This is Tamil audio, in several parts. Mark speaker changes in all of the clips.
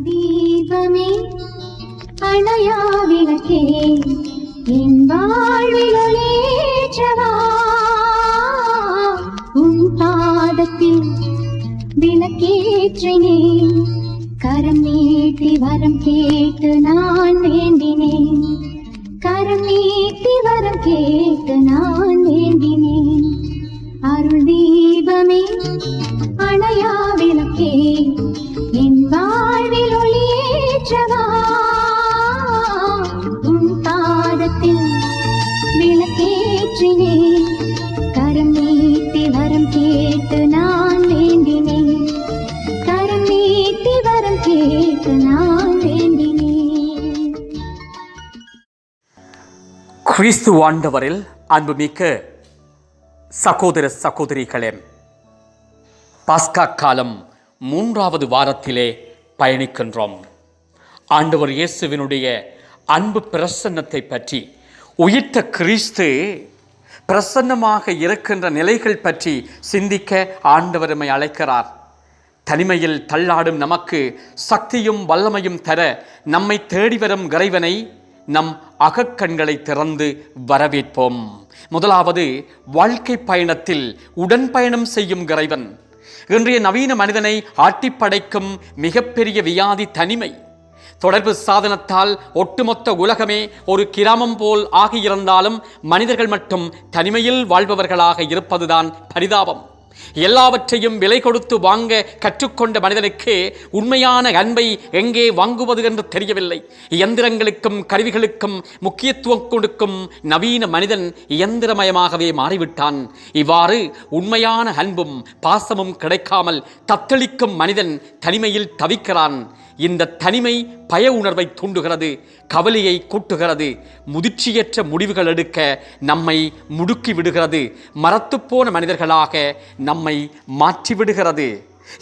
Speaker 1: தீபமே அணையா விளக்கே என் வாழ்வில் உன் பாதத்தில் விளக்கேற்றினேன் கரம் நீட்டி வரம் கேட்டு நான் வேண்டினேன் கரம் நீட்டி வரம் கேட்டு
Speaker 2: கிறிஸ்து ஆண்டவரில் அன்புமிக்க சகோதர சகோதரிகளே பாஸ்கா காலம் மூன்றாவது வாரத்திலே பயணிக்கின்றோம். ஆண்டவர் இயேசுவினுடைய அன்பு பிரசன்னத்தை பற்றி உயிர்த்த கிறிஸ்து பிரசன்னமாக இருக்கின்ற நிலைகள் பற்றி சிந்திக்க ஆண்டவருமை அழைக்கிறார். தனிமையில் தள்ளாடும் நமக்கு சக்தியும் வல்லமையும் தர நம்மை தேடி வரும் இறைவனை நம் அகக்கண்களை திறந்து வரவேற்போம். முதலாவது வாழ்க்கை பயணத்தில் உடன் பயணம் செய்யும் இறைவன். இன்றைய நவீன மனிதனை ஆட்டிப்படைக்கும் மிகப்பெரிய வியாதி தனிமை. தொடர்பு சாதனத்தால் ஒட்டுமொத்த உலகமே ஒரு கிராமம் போல் ஆகியிருந்தாலும் மனிதர்கள் மட்டும் தனிமையில் வாழ்பவர்களாக இருப்பதுதான் பரிதாபம். எல்லாவற்றையும் விலை கொடுத்து வாங்க கற்றுக்கொண்ட மனிதனுக்கு உண்மையான அன்பை எங்கே வாங்குவது என்று தெரியவில்லை. இயந்திரங்களுக்கும் கருவிகளுக்கும் முக்கியத்துவம் கொடுக்கும் நவீன மனிதன் இயந்திரமயமாகவே மாறிவிட்டான். இவ்வாறு உண்மையான அன்பும் பாசமும் கிடைக்காமல் தத்தளிக்கும் மனிதன் தனிமையில் தவிக்கிறான். இந்த தனிமை பய உணர்வை தூண்டுகிறது கவலையை கூட்டுகிறது முதிர்ச்சியற்ற முடிவுகள் எடுக்க நம்மை முடுக்கி விடுகிறது. மரத்துப்போன மனிதர்களாக நம்மை மாற்றி விடுகிறது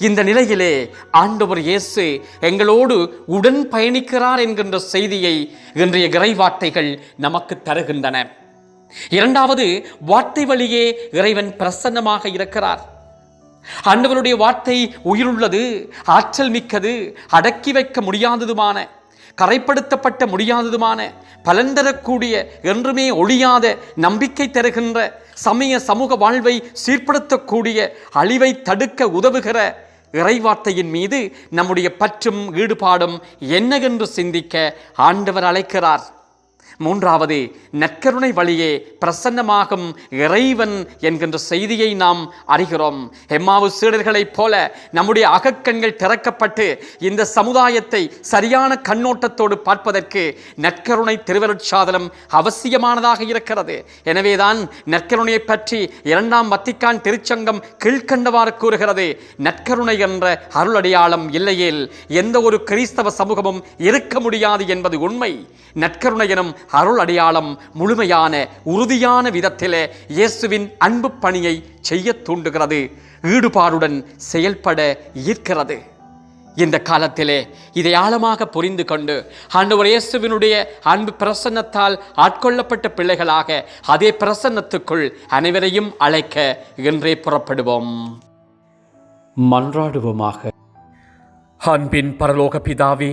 Speaker 2: இந்த நிலையிலே ஆண்டவர் இயேசு எங்களோடு உடன் பயணிக்கிறார் என்கின்ற செய்தியை இன்றைய இறைவார்த்தைகள் நமக்கு தருகின்றன. இரண்டாவது வார்த்தை வழியே இறைவன் பிரசன்னமாக இருக்கிறார். ஆண்டவருடைய வார்த்தை உயிருள்ளது ஆற்றல் மிக்கது அடக்கி வைக்க முடியாததுமான கரைப்படுத்தப்பட்ட முடியாததுமான பலன் தரக்கூடிய என்றுமே ஒழியாத நம்பிக்கை தருகின்ற சமய சமூக வாழ்வை சீர்படுத்தக்கூடிய அழிவை தடுக்க உதவுகிற இறைவார்த்தையின் மீது நம்முடைய பற்றும் ஈடுபாடும் என்னவென்று சிந்திக்க ஆண்டவர் அழைக்கிறார். மூன்றாவது நற்கருணை வழியே பிரசன்னமாகும் இறைவன் என்கின்ற செய்தியை நாம் அறிகிறோம். ஹெம்மாவு சீடர்களைப் போல நம்முடைய அகக்கண்கள் திறக்கப்பட்டு இந்த சமுதாயத்தை சரியான கண்ணோட்டத்தோடு பார்ப்பதற்கு நற்கருணை திருவருட்சாதனம் அவசியமானதாக இருக்கிறது. எனவேதான் நற்கருணையை பற்றி இரண்டாம் வத்திக்கான் திருச்சங்கம் கீழ்கண்டவாறு கூறுகிறது. நற்கருணை என்ற அருளடையாளம் இல்லையேல் எந்த ஒரு கிறிஸ்தவ சமூகமும் இருக்க முடியாது என்பது உண்மை. நற்கருணை எனும் அருள் அடையாளம் முழுமையான உறுதியான விதத்திலே இயேசுவின் அன்பு பணியை செய்ய தூண்டுகிறது. ஈடுபாடுடன் செயல்பட ஈர்க்கிறது. இந்த காலத்திலே இதை ஆழமாக புரிந்து கொண்டு ஆண்டவர் இயேசுவினுடைய அன்பு பிரசன்னத்தால் ஆட்கொள்ளப்பட்ட பிள்ளைகளாக அதே பிரசன்னத்துக்குள் அனைவரையும் அழைக்க என்றே புறப்படுவோம். மன்றாடுவோமாக. அன்பின் பரலோக பிதாவே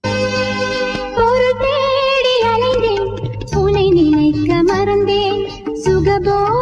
Speaker 1: do